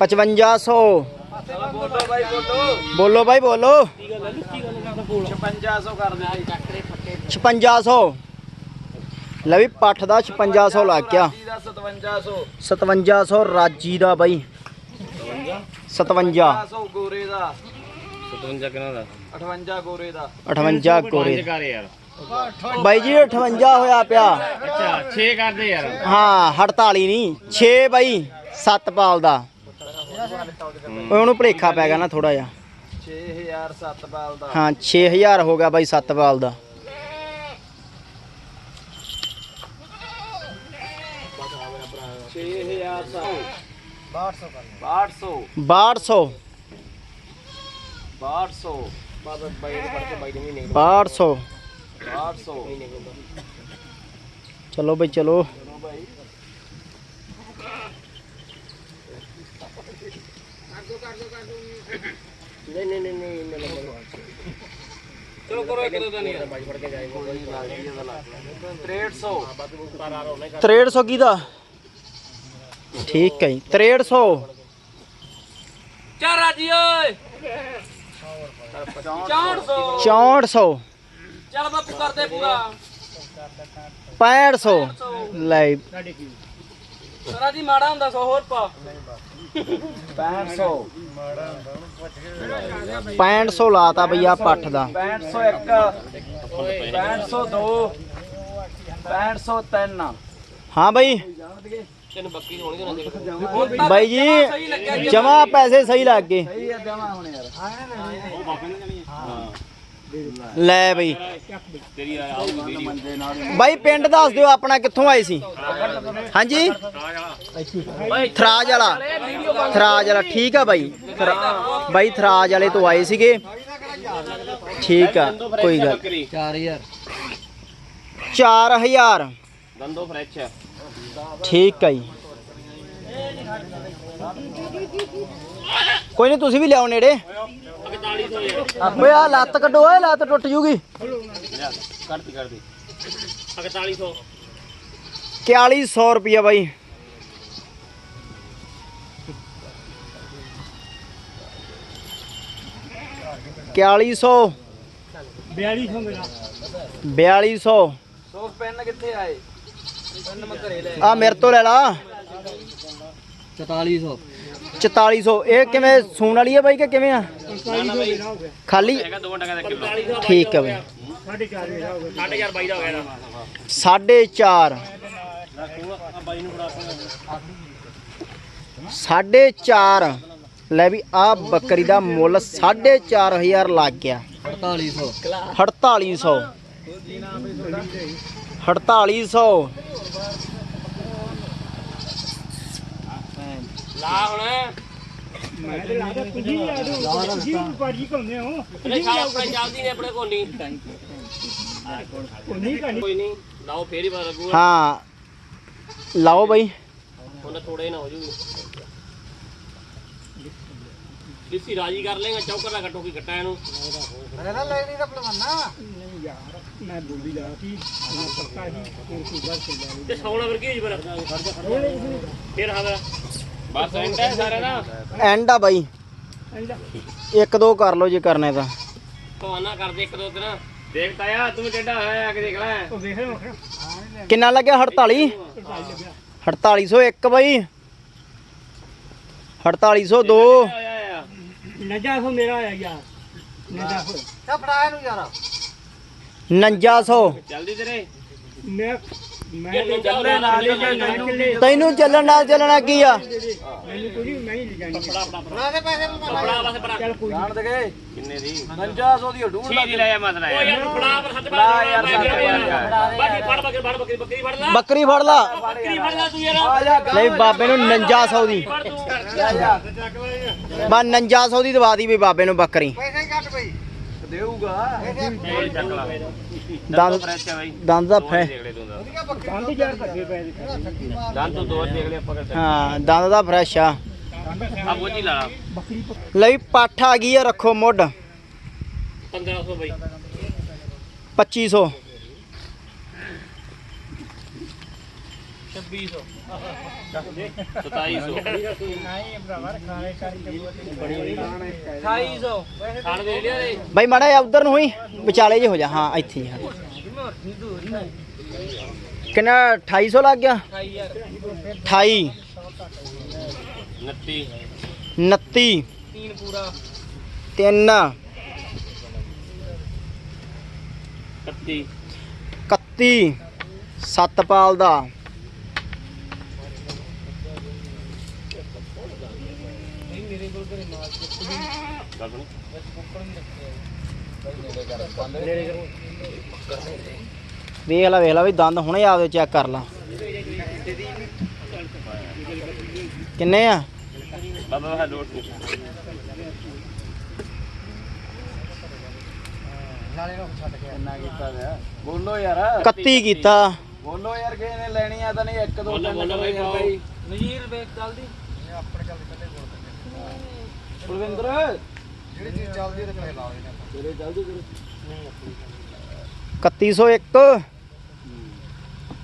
5500 ਬੋਲੋ ਬਾਈ ਬੋਲੋ। ਬੋਲੋ ਬਾਈ ਬੋਲੋ। 5600 ਕਰ ਦੇ 5600 ਲੈ ਵੀ ਪੱਠ ਦਾ 5600 ਲੱਗ ਗਿਆ। ਜੀ ਦਾ 5700 5700 ਰਾਜੀ ਦਾ ਬਾਈ। 57 5700 ਗੋਰੇ ਦਾ। 57 ਕਿੰਨਾ ਦਾ? 58 ਗੋਰੇ ਦਾ। 58 ਕੋਰੇ ਪੰਜ ਕਰ ਯਾਰ। ਬਾਈ ਜੀ 58 ਹੋਇਆ ਪਿਆ ਅੱਛਾ 6 ਕਰਦੇ ਯਾਰ ਹਾਂ 48 ਨਹੀਂ 6 ਬਾਈ 7 ਪਾਲ ਦਾ ਓਏ ਉਹਨੂੰ ਭਲੇਖਾ ਪੈ ਗਿਆ ਨਾ ਥੋੜਾ ਜਿਹਾ 6000 7 ਬਾਲ ਦਾ ਹਾਂ 6000 ਹੋ ਗਿਆ ਬਾਈ 7 ਪਾਲ ਦਾ ਛੇ ਹਜ਼ਾਰ ਸੱਤ 6200 6200 6200 ਬਾਬਾ ਬਾਈ ਨੂੰ ਪੜ ਕੇ ਬਾਈ ਨੂੰ ਨਹੀਂ 6200 6200 ਚਲੋ ਬਈ ਚਲੋ। ਨਹੀਂ ਨਹੀਂ ਨਹੀਂ ਨਹੀਂ ਚਲੋ ਕਰੋ ਇੱਕ ਦੋ ਦਾ ਨਹੀਂ ਬਾਈ ਫੜ ਕੇ ਜਾਏਗਾ 6300 6300 ਕਿਹਦਾ? ਠੀਕ ਹੈ ਜੀ 6300 ਚਾਰ ਰਾਜੀ ਓਏ। 400 6400 ਚੱਲ ਬਾਪੂ ਕਰਦੇ ਪੂਰਾ। 6500 ਲੈ। ਰਾਜੀ ਮਾੜਾ ਹੁੰਦਾ ਸੋ ਹੋਰ ਪਾ। 6500 6500 ਲਾਤਾ ਬਈ ਆ ਪੱਠ ਦਾ। 6501 6502 6503 ਹਾਂ ਬਈ ਤੈਨੂੰ ਬੱਕੀ ਹੋਣੀ ਨਾ ਬਾਈ। ਜੀ ਜਮਾ ਪੈਸੇ ਸਹੀ ਲੱਗ ਗਏ। ਸਹੀ ਆ ਜਮਾ ਹੁਣ ਯਾਰ। ਲੈ ਬਈ। ਬਾਈ, ਪਿੰਡ ਦੱਸ ਦਿਓ ਆਪਣਾ ਕਿੱਥੋਂ ਆਏ ਸੀ? ਹਾਂਜੀ? ਥਰਾਜ ਵਾਲਾ। ਥਰਾਜ ਵਾਲਾ, ਠੀਕ ਆ ਬਾਈ। ਬਾਈ, ਥਰਾਜ ਵਾਲੇ ਤੋਂ ਆਏ ਸੀਗੇ। ਠੀਕ ਆ, ਕੋਈ ਗੱਲ 4000 4000 ਦੰਦੋ ਫਰੈਸ਼ ਠੀਕ ਆ ਜੀ। ਕੋਈ ਨਹੀਂ ਤੁਸੀਂ ਵੀ ਲਿਆਓ ਨੇੜੇ। ਓਏ ਆ ਲੱਤ ਕੱਢੋ, ਓਏ ਲੱਤ ਟੁੱਟ ਜੂਗੀ। ਕੱਢਦੀ ਕੱਢਦੀ 4100 4100 ਰੁਪਿਆ ਬਾਈ। ਕਿਆਲੀ ਸੌ। 4200 ਸੋ। ਪੈਨ ਕਿੱਥੇ ਆਏ ਪੈਨ ਮੈਂ ਘਰੇ ਲੈ ਆ ਮੇਰੇ ਤੋਂ ਲੈ ਲਾ। 4400 4400 ਇਹ ਕਿਵੇਂ ਸੂਣ ਵਾਲੀ ਹੈ ਬਾਈ ਕਿ ਕਿਵੇਂ ਆ? ਖਾਲੀ? ਹੈਗਾ ਦੋ ਟਕਾ ਦਾ ਕਿਲੋ ਠੀਕ ਹੈ ਬਾਈ। 4500 ਬਾਈ ਦਾ ਹੋ ਗਿਆ ਇਹਦਾ। ਸਾਢੇ ਚਾਰ ਸਾਢੇ ਚਾਰ। ਲੈ ਵੀ ਆ ਬੱਕਰੀ ਦਾ ਮੁੱਲ ਸਾਢੇ ਚਾਰ ਹਜ਼ਾਰ ਲੱਗ ਗਿਆ। 4800 4800 4800 ਲਾ ਹੁਣ। ਅਰੇ ਸ਼ਾਮ ਆਪਣੇ ਚੱਲਦੀ ਨੇ ਆਪਣੇ ਕੋਲ ਨਹੀਂ ਕੋਈ ਨਹੀਂ ਲਾਓ ਫੇਰ ਹੀ ਪਤਾ ਲੱਗੂਗਾ ਹਾਂ ਲਾਓ ਬਾਈ। ਹੁਣ ਥੋੜੇ ਨਾ ਹੋ ਜੂਗੀ। ਲਿੱਸੀ ਰਾਜੀ ਕਰ ਲੇਗਾ ਚੌਕਰ ਦਾ ਕੱਟੋ ਕੀ ਕੱਟਾ ਇਹਨੂੰ। ਅਰੇ ਲੈ ਨਹੀਂ ਤਾਂ ਪਲਵਾਨਾ ਤੇ ਸੌਣਾ ਫਿਰ ਕੀ ਹੋਈ ਪਰ ਫੇਰ? ਹਾਂ ਬਸ ਐਂਡ ਹੈ ਸਾਰਾ ਨਾ। ਐਂਡ ਆ ਬਾਈ। ਇੱਕ ਦੋ ਕਰ ਲਓ ਜੇ ਕਰਨੇ ਤਾਂ। ਭਵਾਨਾ ਕਰਦੇ ਇੱਕ ਦੋ ਦਿਨ। ਦੇਖ ਤਾਇਆ ਤੂੰ ਟੇਡਾ ਹੋਇਆ ਆ ਕੇ ਦੇਖ ਲੈ। ਕਿੰਨਾ ਲੱਗਿਆ? 48 4801 ਬਾਈ। 4802 ਹੋਇਆ ਆ? ਨਜਾ ਸੋ ਮੇਰਾ ਆਇਆ ਯਾਰ। ਨਜਾ ਸੋ। ਤਾਂ ਫੜਾ ਇਹਨੂੰ ਯਾਰ। 4900 ਜਲਦੀ ਤੇਰੇ। ਮੈਂ ਮੈਂ ਇਹ ਚੱਲੇ ਨਾਲ ਚੱਲੇ ਤੈਨੂੰ ਚੱਲਣ ਨਾਲ ਚੱਲਣਾ ਕੀ ਆ? ਮੈਨੂੰ ਕੋਈ ਮੈਂ ਹੀ ਲਿਜਾਣੀ ਫੜਾ ਫੜਾ ਫੜਾ ਫੜਾ ਦੇ ਪੈਸੇ ਨੂੰ ਫੜਾ ਬਸ ਫੜਾ ਚੱਲ ਕੋਈ ਜਾਣ ਦੇ ਗਏ ਕਿੰਨੇ ਦੀ? 5500 ਦੀ ਡੂੜ ਛੀ ਦੀ ਲੈ ਆ ਮਤਲਬ ਓ ਯਾਰ ਫੜਾ ਪਰ ਹੱਥ ਫੜਾ। ਯਾਰ, ਸੱਤ ਹਜ਼ਾਰ। ਬਾਕੀ ਫੜ। ਬੱਕਰੀ ਫੜ ਬੱਕਰੀ ਬੱਕਰੀ ਫੜ ਲੈ। ਬੱਕਰੀ ਫੜ ਲਾ। ਬੱਕਰੀ ਫੜ ਲੈ ਤੂੰ ਯਾਰ। ਆ ਜਾ ਨਹੀਂ ਬਾਬੇ ਨੂੰ 4900 ਦੀ। ਬਾ 4900 ਦੀ ਦਵਾ ਦੀ ਵੀ ਬਾਬੇ ਨੂੰ ਬੱਕਰੀ। ਪੈਸੇ ਦੇਊਗਾ। ਇਹ ਚੱਕ ਲਾ ਦੰਦ ਫਰੈਸ਼ ਹੈ ਬਾਈ ਦੰਦ ਦਾ ਦੋ ਫੈ ਦੇਖ ਲੈ ਤੂੰ ਦਾ ਪੰਜ ਹਜ਼ਾਰ ਧੱਗੇ ਪੈ ਦੇ ਦੰਦ ਤੋਂ ਦੋ ਦੇਖ ਲੈ ਆਪਾਂ ਕਰ ਹਾਂ ਦੰਦ ਦਾ ਫਰੈਸ਼ ਆ। ਆ ਬੋਝੀ ਲਾ ਲਾ। ਲਈ ਪੱਠ ਆ ਗਈ ਆ ਰੱਖੋ ਮੁੱਢ। 1500 ਬਾਈ। 2500 2700 ਨਹੀਂ ਭਰਾਵਾ ਖਾਣੇ ਕਰੀ ਤੇ 2800 ਖਾਣ ਦੇ ਲਿਆ ਰੇ ਬਾਈ ਮਾੜਾ ਜਿਹਾ ਉਧਰ ਨੂੰ ਹੋਈ ਵਿਚਾਲੇ ਜੇ ਹੋ ਜਾ ਹਾਂ ਇੱਥੇ ਹੀ ਹਾਂ ਕਿੰਨਾ 2800 ਲੱਗ ਗਿਆ? 28 29 29 3 ਪੂਰਾ। 3 31 31 ਸਤਪਾਲ ਦਾ ਵੇਖ ਲੈ ਵੇਖ ਲੈ ਵੀ ਦੰਦ ਹੁਣੇ ਆਪਦੇ ਚੈੱਕ ਕਰ ਲਾ। ਕਿੰਨੇ ਆ? ਬਾਬਾ ਹੈ ਲੋਟ ਬੋਲੋ ਯਾਰ 31 ਕੀਤਾ। ਬੋਲੋ ਯਾਰ ਕਿਸੇ ਨੇ ਲੈਣੀ ਆ ਤਾਂ ਨਹੀਂ ਇੱਕ ਦੋ ਬੋਲੋ ਤਿੰਨ ਬੋਲੋ ਕਰੋ ਬਈ ਯਾਰ ਪਾਓ ਬਈ ਨਜ਼ੀਰ ਵੇਖ ਚੱਲਦੀ। ਬਲਵਿੰਦਰ ਜਿਹੜੀ ਚੀਜ਼ ਚੱਲਦੀ ਤੇ ਕਰੇ ਲਾ ਤੇਰੇ ਚੱਲਦੀ 3101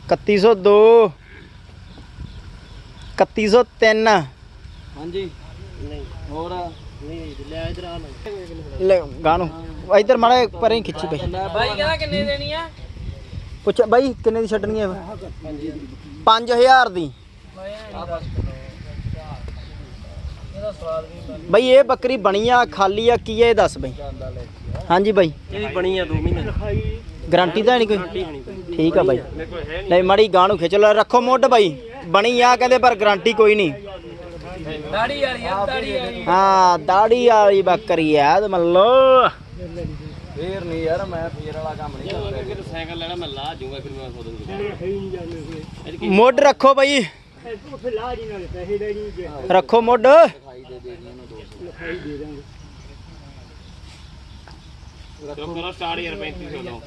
3102 3103 ਹਾਂਜੀ। ਹੋਰ? ਲੈ ਗਾਣੂ ਇਧਰ ਮਾੜਾ ਪਰੇ ਖਿੱਚੀ ਬਈ। ਬਾਈ। ਕਹਿੰਦਾ ਕਿੰਨੇ ਦੇਣੀ ਆ? ਪੁੱਛ ਬਾਈ ਕਿੰਨੇ ਦੀ ਛੱਡਣੀ ਹੈ 5000 ਦੀ। ਵੀ ਬਈ ਇਹ ਬੱਕਰੀ ਬਣੀ ਆ ਖਾਲੀ ਆ ਕੀ ਹੈ ਇਹ ਦੱਸ ਬਈ? ਹਾਂਜੀ ਬਾਈ। ਇਹਦੀ ਬਣੀ ਆ 2 ਮਹੀਨੇ। ਗਾਰੰਟੀ ਤਾਂ ਨਹੀਂ ਕੋਈ? ਠੀਕ ਆ ਬਾਈ। ਮੇਰੇ ਕੋਲ ਹੈ ਲੈ ਮਾੜੀ ਗਾਣੂ ਖਿੱਚ ਲਓ ਰੱਖੋ ਮੁੱਢ ਬਾਈ। ਬਣੀ ਆ ਕਹਿੰਦੇ ਪਰ ਗਾਰੰਟੀ ਕੋਈ ਨਹੀਂ। ਨਹੀਂ ਦਾੜੀ ਯਾਰ ਯਾਰ ਦਾੜੀ ਯਾਰ ਹਾਂ ਦਾੜੀ ਵਾਲੀ ਬੱਕਰੀ ਆ ਤੇ ਮੱਲੋ। ਫੇਰ ਨਹੀਂ ਯਾਰ ਮੈਂ ਫੇਰ ਵਾਲਾ ਕੰਮ ਨਹੀਂ ਕਰਦਾ। ਕਿ ਸਾਈਕਲ ਲੈਣਾ ਮੈਂ ਲਾ ਜੂਗਾ ਫਿਰ ਮੈਂ ਨੂੰ ਨਹੀਂ ਕੋਈ ਮੁੱਢ ਰੱਖੋ ਬਾਈ। ਲਾ ਲੈ ਰੱਖੋ ਮੁੱਢ। ਲਿਖਾਈ ਦੇ ਦੇ ਇਹਨੂੰ 200 ਲਿਖਾਈ ਦੇ ਦਾਂਗੇ ਚਲੋ ਕਰੋ ਸਟਾਰਟ ਯਾਰ 3500. ਤੋਂ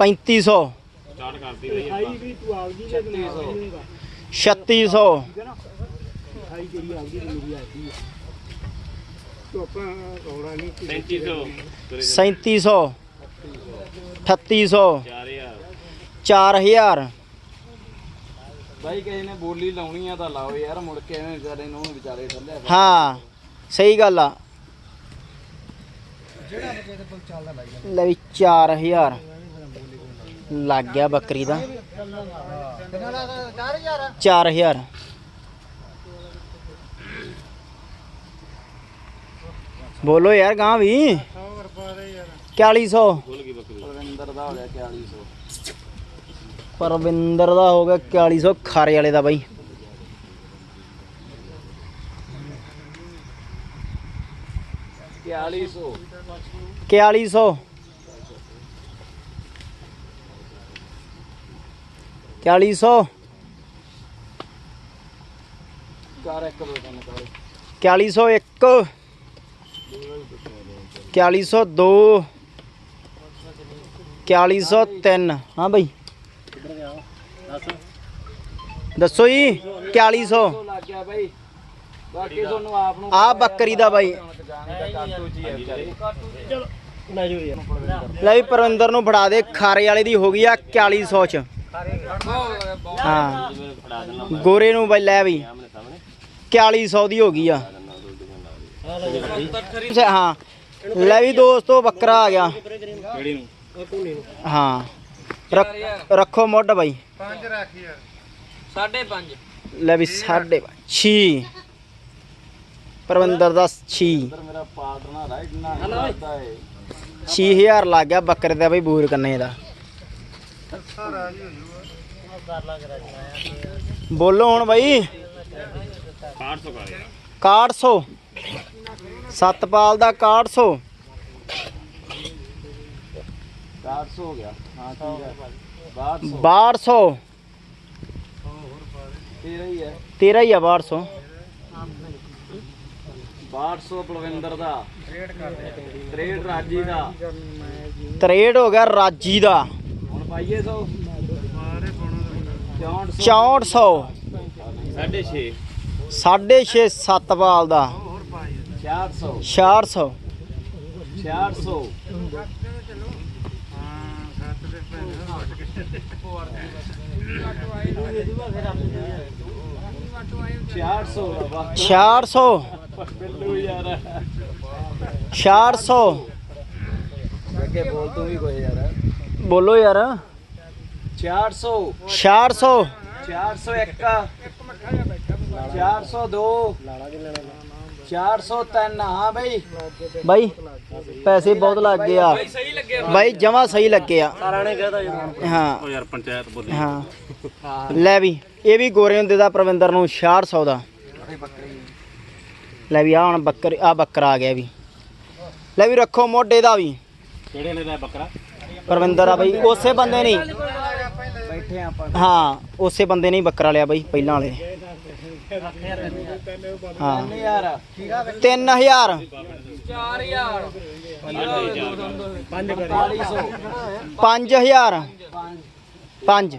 3500 ਸਟਾਰਟ ਕਰਦੀ ਰਹੀ ਲਿਖਾਈ ਵੀ ਤੂੰ ਆਪਦੀ ਲੈ ਤੇ 3600 ਲਿਖਾਈ ਤੇਰੀ ਆਪਦੀ ਤੇ ਮੇਰੀ ਆਪਦੀ ਹੈ ਤੂੰ ਆਪਣਾ ਰੌਲਾ ਨਹੀਂ ਤੂੰ 3500 3700 3800 4000 4000 ਬਾਈ ਕਿਸੇ ਨੇ ਬੋਲੀ ਲਾਉਣੀ ਆ ਤਾਂ ਲਾਓ ਯਾਰ ਮੁੜ ਕੇ ਐਵੇਂ ਵਿਚਾਰੇ ਨੂੰ ਵਿਚਾਰੇ ਥੱਲੇ ਹਾਂ ਸਹੀ ਗੱਲ ਆ। ਲੈ ਵੀ 4000 ਲੱਗ ਗਿਆ ਬੱਕਰੀ ਦਾ। 4000 ਬੋਲੋ ਯਾਰ ਗਾਂ ਵੀ। 4100 ਖੁੱਲ ਗਈ ਬੱਕਰੀ ਰਵਿੰਦਰ ਦਾ ਹੋ ਗਿਆ 4100 ਪਰਵਿੰਦਰ ਦਾ ਹੋ ਗਿਆ 4100 ਖਾਰੇ ਵਾਲੇ ਦਾ ਬਾਈ। ਬਿਆਲੀ ਸੌ। 4100 4100 ਕਰ ਇੱਕ ਦੋ ਤਿੰਨ ਕਰ 4101 4102 4103 ਹਾਂ ਬਈ। ਦੱਸੋ ਜੀ 4100 ਲੱਗ ਗਿਆ ਬਾਈ ਬਾਕੀ ਤੁਹਾਨੂੰ ਆਪ ਨੂੰ ਆ ਬੱਕਰੀ ਦਾ ਬਾਈ। ਲੈ ਵੀ ਪਰਵਿੰਦਰ ਨੂੰ ਫੜਾ ਦੇ, ਖਾਰੇ ਵਾਲੇ ਦੀ ਹੋ ਗਈ ਆ 4100 ਚ। ਹਾਂ। ਗੋਰੇ ਨੂੰ ਬਈ ਲੈ ਵੀ। 4100 ਦੀ ਹੋ ਗਈ ਆ। ਹਾਂ। ਲੈ ਵੀ ਦੋਸਤੋ, ਬੱਕਰਾ ਆ ਗਿਆ। ਹਾਂ। ਰੱਖ- ਰੱਖੋ ਮੁੱਢ ਬਾਈ। ਸਾਢੇ 5 ਲੈ ਵੀ 6 ਛੀ। ਪਰਵਿੰਦਰ ਦਾ 6 ਇੱਧਰ ਮੇਰਾ ਪਾਰਟਨਰ ਹੈ ਇੰਨਾ ਕਰਦਾ ਹੈ 6000 ਲੱਗ ਗਿਆ ਬੱਕਰੇ ਦਾ ਬਈ ਬੂਰ ਕੰਨੇ ਦਾ। ਬੋਲੋ ਹੁਣ ਬਾਈ। 800 ਕਰ ਯਾਰ। 6100 ਸਤਪਾਲ ਦਾ 6100 400 ਹੋ ਗਿਆ। ਹਾਂ ਠੀਕ ਹੈ 1200 6200 ਤੇਰਾ ਹੀ ਹੈ ਤੇਰਾ ਹੀ ਆ 6200 1200 ਬਲਵਿੰਦਰ ਦਾ। ਟ੍ਰੇਡ ਕਰ ਟ੍ਰੇਡ ਰਾਜੀ ਦਾ। 63 ਹੋ ਗਿਆ ਰਾਜੀ ਦਾ। ਹੁਣ ਪਾਈਏ 100 6400 6400 ਸਾਢੇ 6 6.5 ਸਤਪਾਲ ਦਾ। 400 400 400 ਹਾਂ ਸੱਤ ਦੇ ਪੈਸੇ 600 ਦਾ ਵਾ। 6600 ਬਿੱਲੂ ਯਾਰ। 6600 ਅੱਗੇ ਬੋਲ ਤੂੰ ਵੀ ਕੋਈ ਯਾਰ। ਬੋਲੋ ਯਾਰ। 400 6600 401 402 403 ਹਾਂ ਬਈ। ਬਾਈ ਪੈਸੇ ਬਹੁਤ ਲੱਗ ਗਏ ਆ। ਸਹੀ ਲੱਗਿਆ ਬਾਈ ਜਮਾ ਸਹੀ ਲੱਗੇ ਆ। ਸਾਰਾ ਨੇ ਕਹਦਾ ਯਾਰ ਹਾਂ। ਉਹ ਯਾਰ ਪੰਚਾਇਤ ਬੋਲੀ। ਹਾਂ। ਲੈ ਵੀ। ਇਹ ਵੀ ਗੋਰੇ ਹੁੰਦੇ ਦਾ ਪ੍ਰਵਿੰਦਰ ਨੂੰ 6600 ਦਾ ਲੈ ਵੀ ਆ ਹੁਣ ਬੱਕਰ ਆ ਬੱਕਰਾ ਆ ਗਿਆ ਵੀ। ਲੈ ਵੀ ਰੱਖੋ ਮੋਢੇ ਦਾ ਵੀ। ਕਿਹੜੇ ਨੇ ਦਾ ਬੱਕਰਾ? ਪ੍ਰਵਿੰਦਰ ਆ ਬਈ ਉਸੇ ਬੰਦੇ ਨੇ ਹੀ। ਬੈਠੇ ਆਪਾਂ। ਹਾਂ ਉਸੇ ਬੰਦੇ ਨੇ ਹੀ ਬੱਕਰਾ ਲਿਆ ਬਈ ਪਹਿਲਾਂ ਵਾਲੇ। ਹਾਂ। ਨਹੀਂ ਯਾਰ 3000 4000 4500 5000 5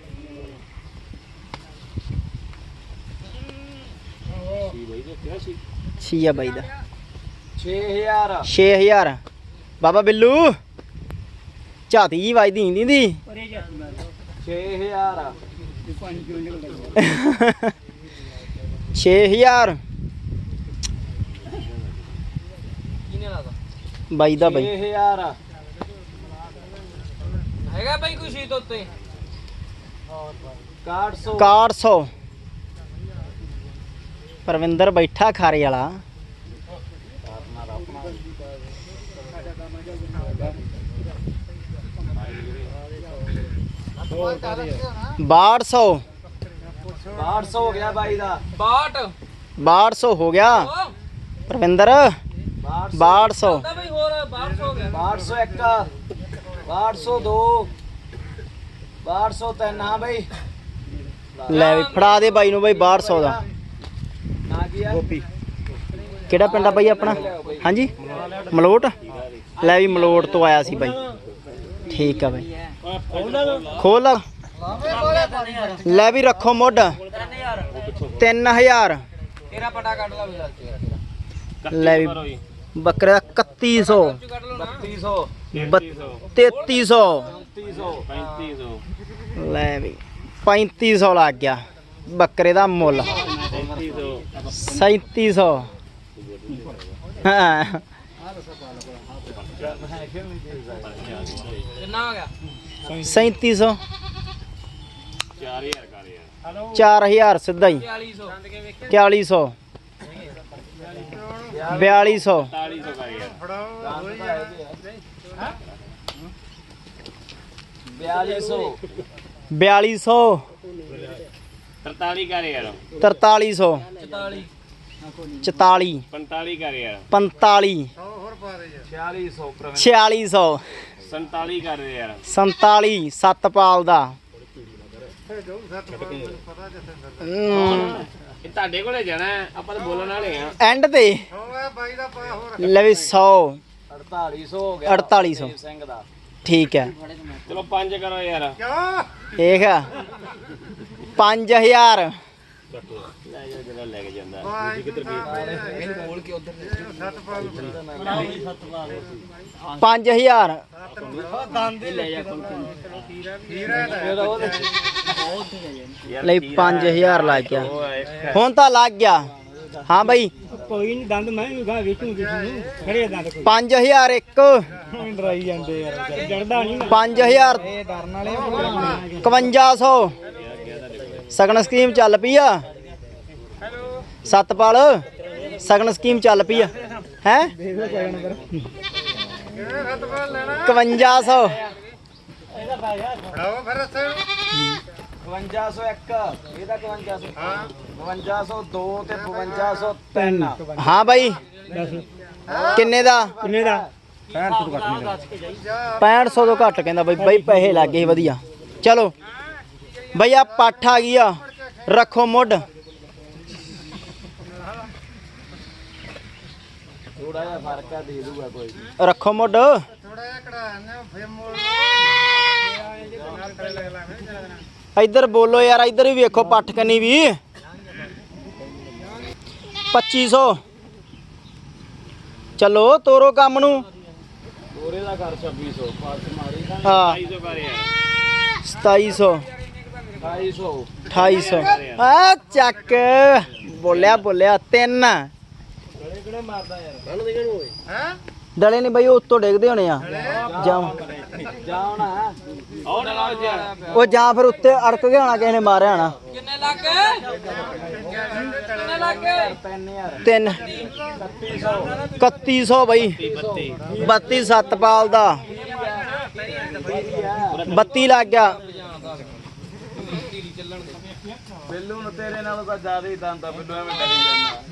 6 ਆ ਬਾਈ ਦਾ। 6000 6000 ਬਾਬਾ ਬਿੱਲੂ ਝਾਤੀ ਜੀ ਵੱਜਦੀ ਨਹੀਂ ਦੀ। 6000 6000 ਬਾਈ ਦਾ ਬਾਈ। 6000 ਹੈਗਾ ਬਾਈ ਕੁਸ਼ੀ ਤੋਂ ਉੱਤੇ? 400 400 ਪਰਵਿੰਦਰ ਬੈਠਾ ਖਾਰੇ ਵਾਲਾ। ਬਾਹਠ ਸੌ। 800 ਹੋ ਗਿਆ ਬਾਈ ਦਾ। 62 ਬਾਹਠ ਸੌ ਹੋ ਗਿਆ। ਪਰਵਿੰਦਰ 800 ਬਾਹਠ ਸੌ। ਤਾਂ ਬਈ ਹੋਰ 1200 ਹੋ ਗਿਆ। 801 802 803 ਹਾਂ ਬਾਈ। ਲੈ ਵੀ ਫੜਾ ਦੇ ਬਾਈ ਨੂੰ ਬਾਈ ਬਾਹਠ ਸੌ ਦਾ। ਕਿਹੜਾ ਪਿੰਡ ਆ ਬਾਈ ਆਪਣਾ? ਹਾਂਜੀ? ਮਲੋਟ? ਲੈ ਵੀ ਮਲੋਟ ਤੋਂ ਆਇਆ ਸੀ ਬਾਈ। ਠੀਕ ਆ ਬਾਈ। ਖੋਲ ਲਾ। ਲੈ ਵੀ ਰੱਖੋ ਮੁੱਢ। 3000 ਤੇਰਾ ਪਟਾ ਕੱਢ ਲਾ ਲੈ ਵੀ ਬੱਕਰਾ 3100 ਨਾ 3200 3300 3300 3500 ਲੈ ਵੀ 3500 ਲੱਗ ਗਿਆ। ਬੱਕਰੇ ਦਾ ਮੁੱਲ। 3700 ਹਾਂ ਕਿੰਨਾ ਹੋ। ਗਿਆ 3700 4000 ਕਰ ਯਾਰ 4000 ਸਿੱਧਾ ਹੀ। 4400 4100 4200 4400 ਕਰ ਯਾਰ 4200 4200 43 ਕਰ ਯਾਰ। 4300 44 44 45 ਕਰ ਯਾਰ। 45 4600 4600 47 ਕਰ ਯਾਰ। 47 ਸਤਪਾਲ ਦਾ। ਇਹ ਤੁਹਾਡੇ ਕੋਲੇ ਜਾਣਾ ਹੈ, ਆਪਾਂ ਤਾਂ ਬੋਲਣ ਵਾਲੇ ਆ ਐਂਡ ਤੇ। ਲੈ ਵੀ 100 4800 ਹੋ 4800 ਸਿੰਘ ਦਾ। ਠੀਕ ਹੈ। ਚਲੋ 5 ਕਰੋ ਯਾਰ। ਦੇਖ। 5000 ਜਿਹੜਾ ਗਏ ਇਹਨੂੰ ਬੋਲ ਕੇ ਉਧਰ ਸਤਪਾਲ ਬਣਾਓ 5000 ਲੈ ਗਿਆ। ਹੁਣ ਤਾਂ ਲੱਗ ਗਿਆ। ਹਾਂ ਬਾਈ। ਕੋਈ ਨਹੀਂ ਦੰਦ ਮੈਂ ਵੀ ਗਾ ਵੇਚੂ ਕਿਸੇ ਖੜੇ ਦੰਦ ਕੋਈ। 5000 ਇੱਕ। ਡਰਾਈ ਜਾਂਦੇ ਯਾਰ। ਚੜਦਾ ਨਹੀਂ 5000 ਇਹ ਡਰਨ ਵਾਲੇ 5500 ਸਗਨ ਸਕੀਮ ਚੱਲ ਪਈ ਆ। ਸਤਪਾਲ ਸਗਨ ਸਕੀਮ ਚੱਲ ਪਈ ਆ। ਹੈ? 5100 5201 ਇਹਦਾ 5200 ਹਾਂ। 5202 ਤੇ 5203 ਹਾਂ ਬਾਈ। ਕਿੰਨੇ ਦਾ? ਕਿੰਨੇ ਦਾ? 6500 ਤੋਂ ਘੱਟ ਕਹਿੰਦਾ ਬਾਈ ਬਾਈ ਪੈਸੇ ਲੱਗ ਵਧੀਆ। ਚਲੋ। ਬਈ ਆ ਪੱਠ ਆ ਗਈ ਆ। ਰੱਖੋ ਮੁੱਢ। ਥੋੜਾ ਜਿਹਾ ਫ਼ਰਕ ਆ ਦੇ ਦੂਗਾ ਕੋਈ ਰੱਖੋ ਮੁੱਢ। ਇੱਧਰ ਬੋਲੋ ਯਾਰ ਇੱਧਰ ਵੀ ਵੇਖੋ ਪੱਠ ਕੰਨੀ ਵੀ। 2500 ਚਲੋ ਤੋਰੋ ਕੰਮ ਨੂੰ। ਦੋਰੇ ਦਾ ਕਰ 2600 ਪਾਸ ਮਾਰੀ ਤਾਂ ਹਾਂ। 250 ਕਰ ਯਾਰ 2700 250 2800 ਆ ਚੱਕ। ਬੋਲਿਆ ਬੋਲਿਆ ਤਿੰਨ। ਕਿਹੜੇ ਮਾਰਦਾ ਯਾਰ? ਸਾਨੂੰ ਦੇਖਣ ਨੂੰ ਓਏ ਡਲੇ ਨਹੀਂ ਬਈ ਉੱਤੋਂ ਡਿੱਗਦੇ ਹੋਣੇ ਆ। ਜਾਂ ਜਾਉਣਾ। ਆਉਣ ਨਾਲ ਜਾ। ਉਹ ਜਾਂ ਫਿਰ ਉੱਤੇ ਅੜਕ ਗਿਆ ਹੋਣਾ ਕਿਸੇ ਨੇ ਮਾਰਿਆ ਹੋਣਾ। ਕਿੰਨੇ ਲੱਗ ਕਿੰਨੇ ਲੱਗ 3000 ਤਿੰਨ 3100 ਬਈ। 32 ਸਤਪਾਲ ਦਾ। 32 ਲੱਗ ਗਿਆ। ਬਿੱਲੂ ਨੂੰ ਤੇਰੇ ਨਾਲੋਂ ਤਾਂ ਜ਼ਿਆਦਾ ਹੀ ਦੰਦ ਆ ਬਿੱਲੂ ਐਵੇਂ ਡਰੀ ਜਾਂਦਾ।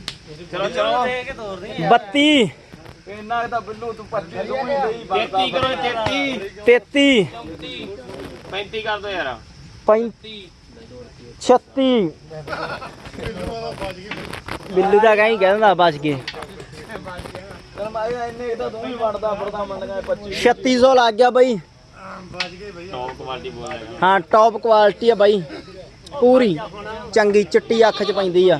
ਚਲੋ ਚਲੋ। 32 ਇੰਨਾ ਕੁ ਤਾਂ ਬਿੱਲੂ ਤੂੰ 25 ਤੂੰ ਹੀ ਦੇਈ ਬਣਦਾ 33 ਕਰੋ 33 33 35 ਕਰ ਦੋ ਯਾਰ। 35 36 ਬਿੱਲੂ ਦਾ ਕਹੀਂ ਕਹਿੰਦਾ ਬਚ ਗਏ। ਕੁ ਤਾਂ ਤੂੰ ਹੀ ਬਣਦਾ ਫਿਰਦਾ ਮੰਨ ਗਿਆ 25 3600 ਲੱਗ ਗਿਆ ਬਈ। ਟੌਪ ਕੁਆਲਿਟੀ ਬੋਲ ਰਿਹਾ। ਹਾਂ ਟੌਪ ਕੁਆਲਿਟੀ ਆ ਬਾਈ। ਪੂਰੀ। ਚੰਗੀ ਚਿੱਟੀ ਅੱਖ ਚ ਪੈਂਦੀ ਆ।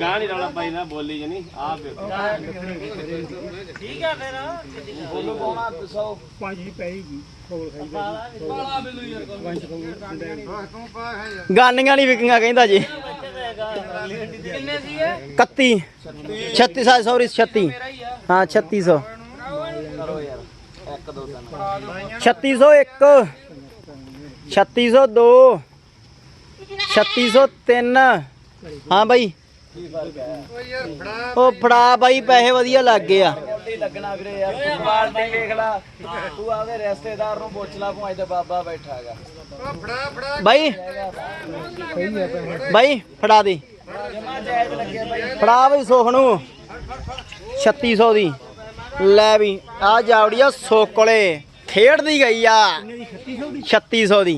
ਗਾਂ ਨਹੀਂ ਰੌਲਾ ਪਾਈ ਨਾ ਬੋਲੀ ਜਣੀ ਆਪ ਵੇਖੋ ਬੋਲੂ ਪਾਉਣਾ 100 ਪੰਜ ਹੀ ਪੈਗੀ ਕੋਲ ਖਾਈ ਗਾਨੀਆਂ ਨਹੀਂ ਵਿਕੀਆਂ ਕਹਿੰਦਾ ਜੀ। ਕਿੰਨੇ ਸੀ 31 36 ਸੌਰੀ 36 ਹਾਂ 3600 ਕਰੋ ਯਾਰ 1 2 3 3601 3602 3603 ਹਾਂ ਬਾਈ। ਉਹ ਫੜਾ ਬਾਈ, ਪੈਸੇ ਵਧੀਆ ਲੱਗ ਗਏ ਆ। ਲੱਗਣਾ ਵੀਰੇ ਯਾਰ ਤੂੰ ਪਾਰਟੀ ਵੇਖ ਲੈ ਤੂੰ ਆਵੇ ਰਿਸ਼ਤੇਦਾਰ ਨੂੰ ਪੁੱਛ ਲੈ ਭਾਵੇਂ ਤੇ ਬਾਬਾ ਬੈਠਾ ਹੈਗਾ ਬਾਈ ਬਾਈ, ਫੜਾ ਦੇ। ਜਮਾ ਬਾਈ ਫੜਾ ਬਈ ਸੁਖ ਨੂੰ 3600 ਦੀ। ਲੈ ਵੀ, ਆ ਜਾਵੜੀ ਆ ਸੋਕਲੇ। ਖੇਡਦੀ ਗਈ ਆ। 3600 ਦੀ।